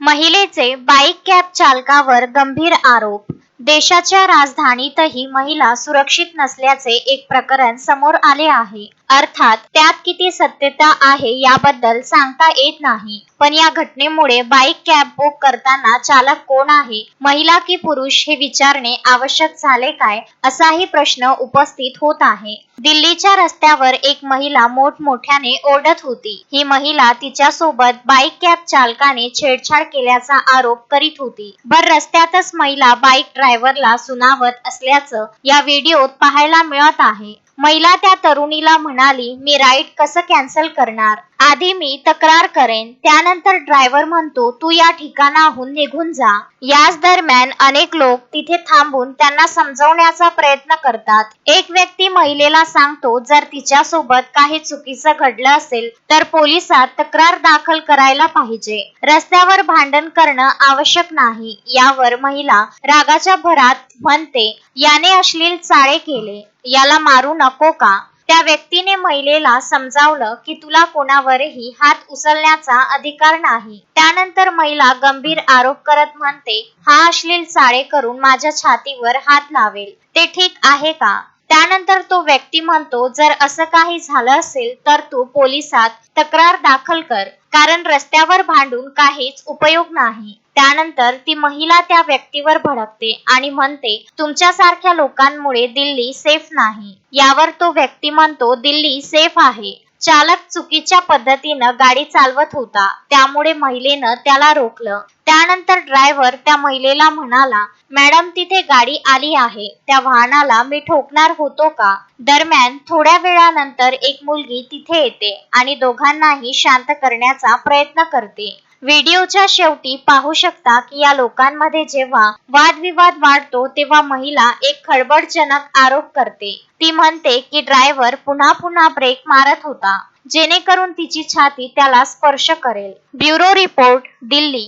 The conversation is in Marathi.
महिलेचे बाईक कॅब चालकावर गंभीर आरोप. देशाच्या राजधानीतही महिला सुरक्षित नसल्याचे एक प्रकरण समोर आले आहे. अर्थात त्यात किती सत्यता आहे याबद्दल सांगता येत नाही. पण या घटनेमुळे बाईक कॅब बुक करताना चालक कोण आहे महिला की पुरुष हे विचारणे आवश्यक झाले काय असाही प्रश्न उपस्थित होत आहे. दिल्लीच्या रस्त्यावर एक महिला मोठमोठ्याने ओरडत होती. ही महिला तिच्या सोबत बाईक कॅब चालकाने छेडछाड केल्याचा आरोप करीत होती. भर रस्त्यातच महिला बाईक ड्रायव्हरला सुनावत असल्याचं या व्हिडिओत पाहायला मिळत आहे. महिला त्या तरुणीला म्हणाली मी राईड कसं कॅन्सल करणार? आधी मी तक्रार करेन त्यानंतर ड्रायव्हर म्हणतो तू या ठिकाणाहून निघून जा. याच दरम्यान अनेक लोक तिथे थांबून त्यांना समजवण्याचा प्रयत्न करतात. एक व्यक्ती महिलेला सांगतो जर तिच्या सोबत काही चुकीचं घडलं असेल तर पोलिसात तक्रार दाखल करायला पाहिजे. रस्त्यावर भांडण करणं आवश्यक नाही. यावर महिला रागाच्या भरात म्हणते याने अश्लील चाळे केले. याला मारू नको का? त्या व्यक्तीने महिलेला समजावलं की तुला कोणावरही हात उचलण्याचा अधिकार नाही. त्यानंतर महिला गंभीर आरोप करत म्हणते हा अश्लील चाळे करून माझ्या छातीवर हात लावेल. ते ठीक आहे का? त्यानंतर तो व्यक्ती म्हणतो जर असं काही झालं असेल तर तू पोलिसात तक्रार दाखल कर कारण रस्त्यावर भांडून काहीच उपयोग नाही. त्यानंतर ती महिला त्या व्यक्तीवर भडकते आणि म्हणते तुमच्यासारख्या लोकांमुळे दिल्ली सेफ नाही. यावर तो व्यक्ती म्हणतो दिल्ली सेफ आहे. चालक चुकीच्या पद्धतीनं गाडी चालवत होता. त्यामुळे महिलेनं त्याला रोखलं. त्यानंतर ड्रायव्हर त्या महिलेला म्हणाला मॅडम तिथे गाडी आली आहे. त्या वाहनाला मी ठोकणार होतो का? दरम्यान थोड्या वेळानंतर एक मुलगी तिथे येते आणि दोघांनाही शांत करण्याचा प्रयत्न करते. व्हिडिओच्या शेवटी पाहू शकता की या लोकांमध्ये जेव्हा वादविवाद वाढतो तेव्हा महिला एक खळबळजनक आरोप करते. ती म्हणते की ड्रायव्हर पुन्हा पुन्हा ब्रेक मारत होता जेणेकरून तिची छाती त्याला स्पर्श करेल. Bureau report Delhi.